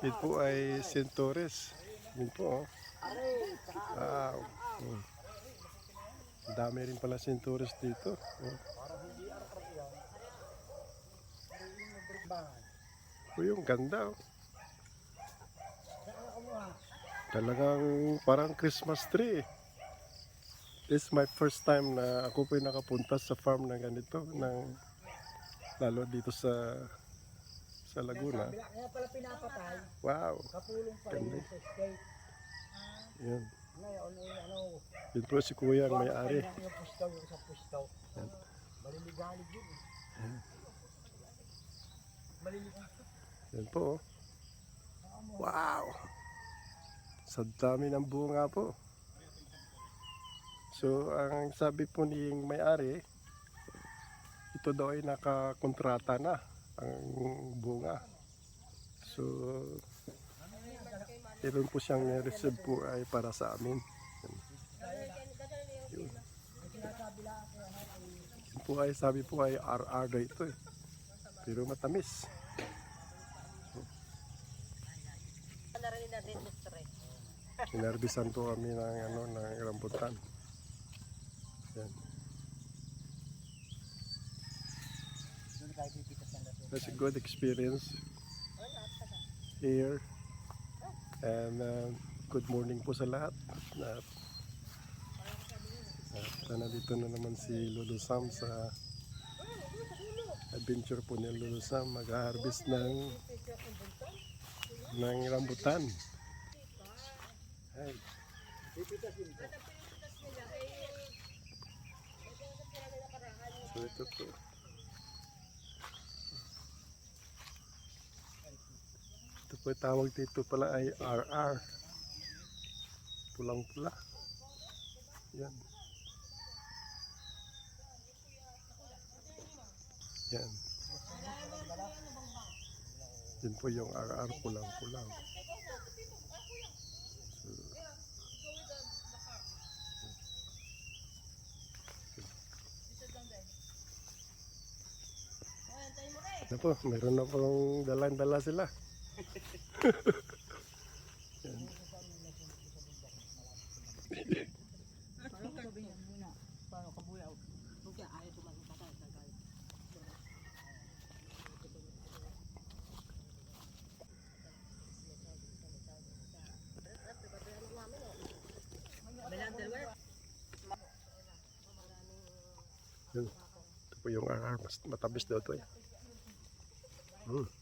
Ito po ay St. Torres. Yun po, oh. Wow. Mm. Ang dami rin pala St. Torres dito. Oh. Oh, yung ganda, oh. Talagang parang Christmas tree. This is my first time na ako po nakapunta sa farm na ganito, ng, lalo dito sa sa Laguna. Kaya pala pinapatay, Wow. kapulong pa rin sa state. Yan. Ngayon, eh, ano, Yun po si Kuya ang may-ari. Yung yung pustaw, yung sa pustaw. Maliligalig yun eh. Maliligalig. Yan po. oh. Wow! Sa dami ng bunga po. So, ang sabi po ni may-ari, ito daw ay nakakontrata na ang bunga. So, meron po siyang reserve po ay para sa amin. Yun. Yun po ay sabi po ay RR daw ito eh. Pero matamis. Inarbisan po kami ng ano ng rambutan. Yan. Doon tayo. That's a good experience here. And uh, good morning po sa lahat. At, at nandito na naman si Lolo Sam sa adventure po ni Lolo Sam mag-harvest ng ng rambutan. Ay. So ito po. Po tawag dito pala ay RR. Pulang pula. Yan. Yan. Yan po yung RR pulang-pulang. Ano po, meron na pong dalang-dala sila. Yun. Ito po yung RR. Mas matamis daw ito eh. Mm.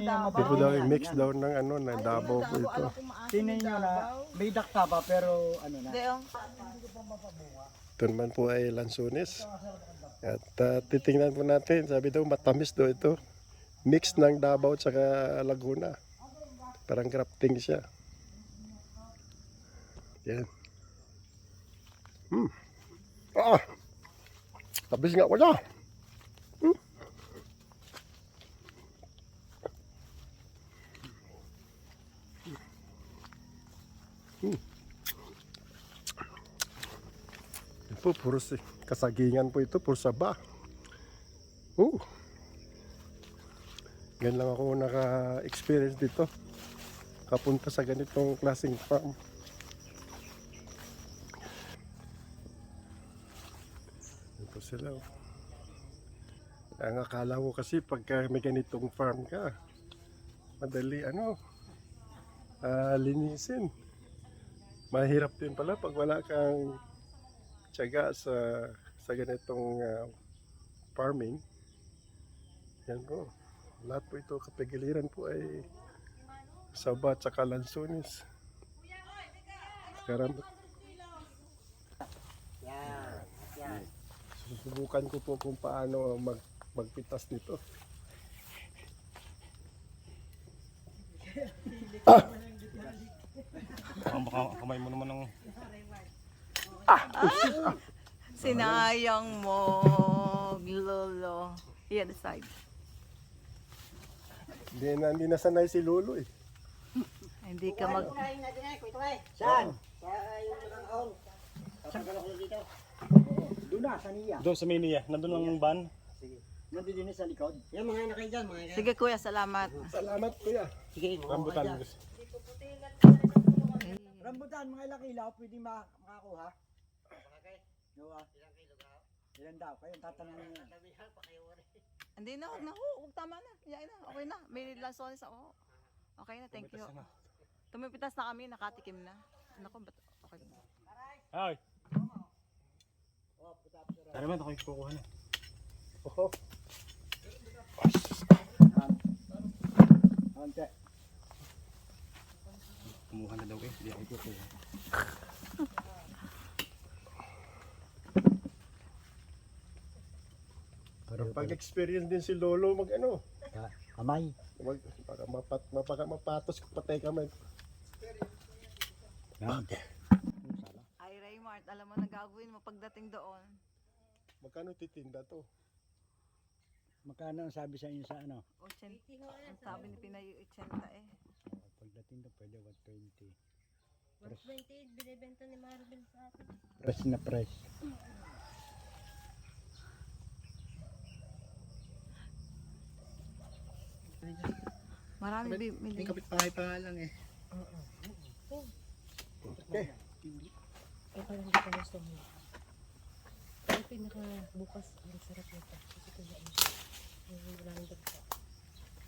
Ito po daw mix daw ng ano, ng Davao po ito. Tingnan nyo na, may dakta pa pero ano na. Ito naman po ay lansones. At uh, titingnan po natin, sabi daw matamis daw ito. Mix ng Davao at saka Laguna. Parang grafting siya. Yan. Hmm. Ah! Tabis nga wala. Po, puro kasagingan po ito, puro saba. Oh. Ganyan lang ako naka-experience dito. Kapunta sa ganitong klaseng farm. Ito sila. oh. Ang akala ko kasi pagka may ganitong farm ka, madali ano, ah, linisin. Mahirap din pala pag wala kang tiyaga sa sa ganitong ah, farming. Yan po. Lahat po ito kapigiliran po ay saba at saka lansones. Karam, Yan. Yan. susubukan ko po kung paano mag, magpitas nito. Baka baka kamay mo naman ng Sinayang mo, lolo. The other side. Hindi na, hindi na sanay si Lolo eh. Hindi ka mag... Saan? Doon na, sa niya. Doon sa Minia, nandun ang van. Nandun din sa likod. Yung mga anak kayo dyan, mga anak. Sige kuya, salamat. Salamat kuya. Sige, mga Rambutan. Rambutan, mga ilang ilaw, pwede ma makakuha. Oo ah. Ilan daw? Kayo tatanungin niyo. Hindi na, huwag na. Huwag tama na. Iyain na. Okay na. May lasones ako. Okay na, thank you. Tumipitas na kami, nakatikim na. Ano ko, ba't okay na? Ay! Ano man, ako yung kukuha na. Oh, Ante. Kumuha na daw eh, hindi ako kukuha. Pero pag-experience din si Lolo mag ano, Kamay. mag, baka mapat, mapaka mapatos patay kami. Yan. Ay, Raymart, alam mo na gagawin mo pagdating doon. Magkano titinda to? Magkano ang sabi sa inyo sa ano? 80. Ang sabi ni Pinayo, 80 eh. Pagdating na pwede 120. 128 binibenta ni Marvel sa atin. Press na press. Marami bibili. kapitbahay pa lang eh. Ikaw lang dito gusto mo. Ang pinaka bukas ang sarap nito. Kasi kaya ano siya. Yung wala nang dagsa.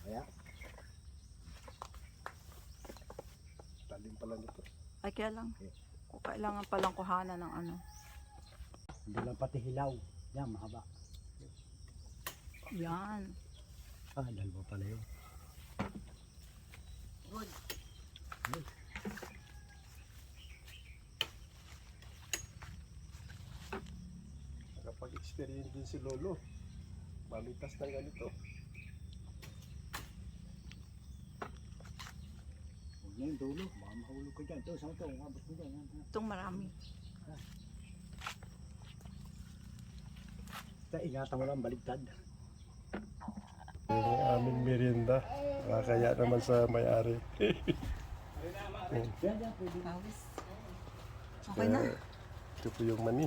Kaya? Talim pala nito. Ay, kaya lang. Kung kailangan palang kuhanan ng ano. Hindi lang pati hilaw. Yan, mahaba. Yan. Ah, dalawa pala yun. Nakapag-experience din si Lolo. Mamitas ng ganito. Huwag na yung dulo. Baka mahulog ka dyan. Ito, saan ito? Umabot mo dyan. Yan, yan. Itong marami. Basta ingatan mo lang baligtad. Yung aming merienda. Kaya naman sa may-ari. Yan, yan. Pwede. Pawis. Okay na. Eh, Ito po yung mani.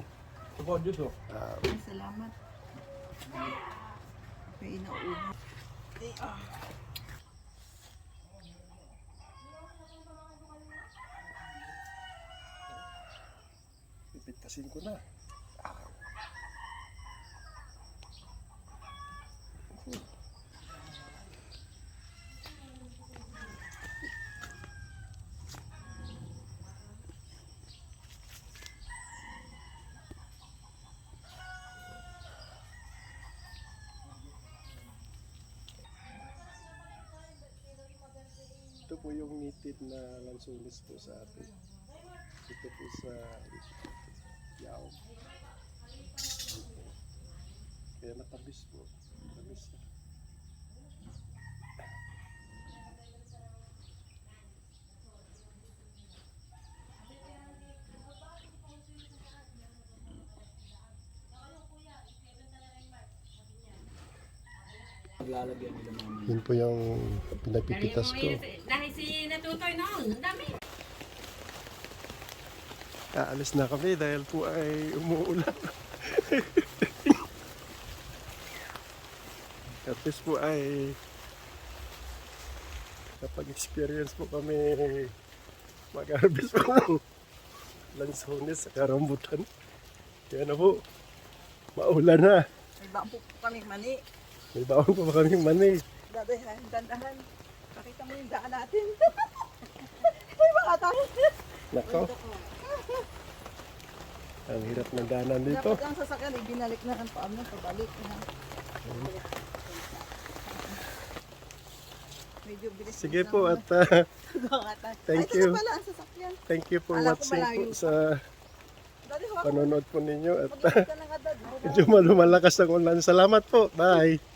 Support Diyos oh. Ah, Ay, salamat. May inaubo. pipitasin ko na. Ito po yung native na lansunis po sa atin. Ito po sa Yao. Kaya matamis po. Matamis na. Lalagyan nila mamaya. Yun po yung pinagpipitas ko. Dahil si Natutoy noon, ang dami. Aalis na kami dahil po ay umuulan. At least po ay kapag experience po kami mag-harvest po ng lansones sa karambutan. Kaya na po, maulan na. Bambu po kami mani. May baon pa ba kaming mani. Dadahan, dandahan. Pakita mo yung daan natin. Ay, baka tayo. Nako. Ang hirap ng daanan dito. Dapat ang sasakyan, ay binalik na ang paano, pabalik. na. Medyo bilis. Sige po at uh, thank Ay, you. na pala thank you for Alam watching po sa mo. panonood po ninyo at medyo malumalakas ang ulan. Salamat po. Bye.